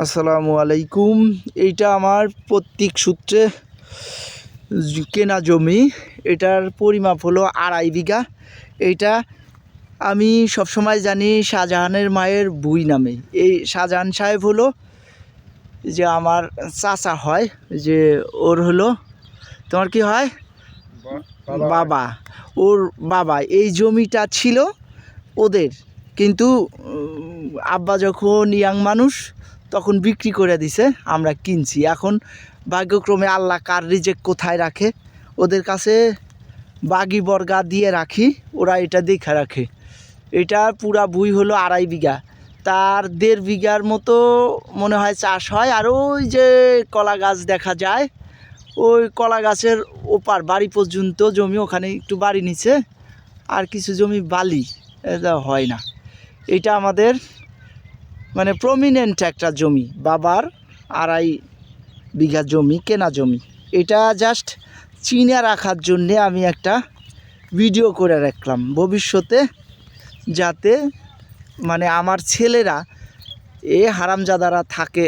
আসসালামু আলাইকুম। এইটা আমার প্রত্যেক সূত্রে কেনা জমি। এটার পরিমাপ হলো আড়াই বিঘা। এইটা আমি সবসময় জানি শাহজাহানের মায়ের বুই নামে। এই শাহজাহান সাহেব হলো যে আমার চাচা হয় যে ওর হলো তোমার কি হয়? বাবা। ওর বাবা। এই জমিটা ছিল ওদের। কিন্তু আব্বা যখন ইয়াং মানুষ তখন বিক্রি করে দিছে, আমরা কিনছি। এখন ভাগ্যক্রমে আল্লাহ কার রিজেক্ট কোথায় রাখে, ওদের কাছে বাগি বর্গা দিয়ে রাখি, ওরা এটা দেখে রাখে। এটা পুরা বুই হলো আড়াই বিঘা। তার দেড় বিঘার মতো মনে হয় চাষ হয়, আর ওই যে কলা গাছ দেখা যায়, ওই কলা গাছের ওপার বাড়ি পর্যন্ত জমি ওখানে একটু বাড়ি নিচে, আর কিছু জমি বালি, এটা হয় না। এটা আমাদের মানে প্রমিনেন্ট একটা জমি, বাবার আড়াই বিঘা জমি, কেনা জমি। এটা জাস্ট চিনে রাখার জন্যে আমি একটা ভিডিও করে রাখলাম। ভবিষ্যতে যাতে মানে আমার ছেলেরা এ হারামজাদারা থাকে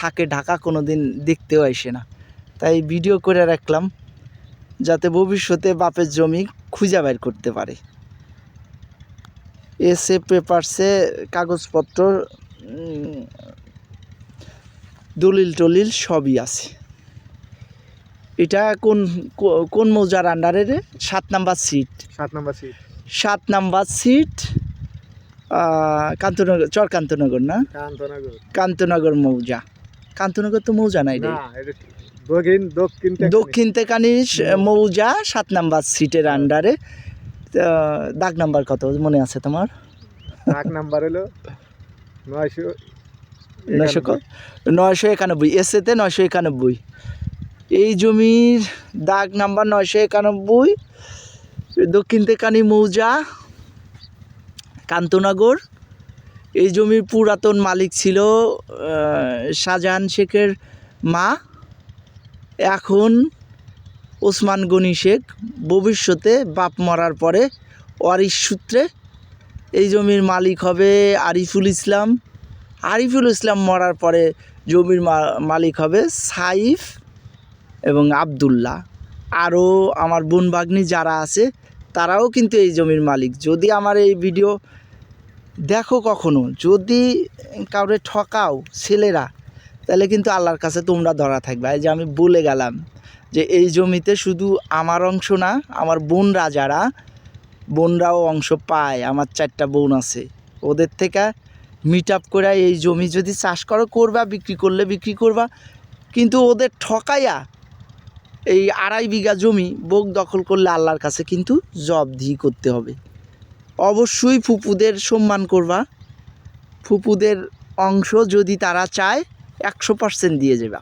থাকে ঢাকা কোনো দিন দেখতেও আসে না। তাই ভিডিও করে রাখলাম, যাতে ভবিষ্যতে বাপের জমি খুঁজে বের করতে পারে। এসে পেপারসে কাগজপত্র দলিল টলিল সবই আছে। এটা কোন কোন মৌজার আন্ডারে রে? সাত নাম্বার সিট সাত নম্বর সিট সাত নাম্বার সিট কান্তনগর চর কান্তনগর না? কান্তনগর। কান্তনগর মৌজা। কান্তনগর তো মৌজা নাই রে। দক্ষিণ দক্ষিণ দক্ষিণ তেকানিস মৌজা সাত নাম্বার সিটের আন্ডারে দাগ নাম্বার কত? মনে আছে তোমার? এক নাম্বার হলো নয়শো নয়শো নয়শো একানব্বই। এসেতে নয়শো একানব্বই। এই জমির দাগ নাম্বার নয়শো একানব্বই। দক্ষিণ তেকানি মৌজা কান্তনগর। এই জমির পুরাতন মালিক ছিল শাহজাহান শেখের মা। এখন ওসমান গনি শেখ ভবিষ্যতে বাপ মরার পরে ওয়ারিশ সূত্রে এই জমির মালিক হবে আরিফুল ইসলাম। আরিফুল ইসলাম মরার পরে জমির মালিক হবে সাইফ এবং আবদুল্লাহ। আরও আমার বোন ভাগ্নি যারা আছে, তারাও কিন্তু এই জমির মালিক। যদি আমার এই ভিডিও দেখো কখনো, যদি কাউরে ঠকাও ছেলেরা, তাহলে কিন্তু আল্লাহর কাছে তোমরা ধরা থাকবে। এই যে আমি বলে গেলাম যে এই জমিতে শুধু আমার অংশ না, আমার বোনরা যারা, বোনরাও অংশ পায়, আমার চারটা বোন আছে। ওদের থেকে মিট আপ করে এই জমি যদি চাষ করো, করবা, বিক্রি করলে বিক্রি করবা। কিন্তু ওদের ঠকাইয়া এই আড়াই বিঘা জমি বোক দখল করলে আল্লাহর কাছে কিন্তু জবদি করতে হবে। অবশ্যই ফুপুদের সম্মান করবা। ফুপুদের অংশ যদি তারা চায়, একশো পার্সেন্ট দিয়ে যাবা।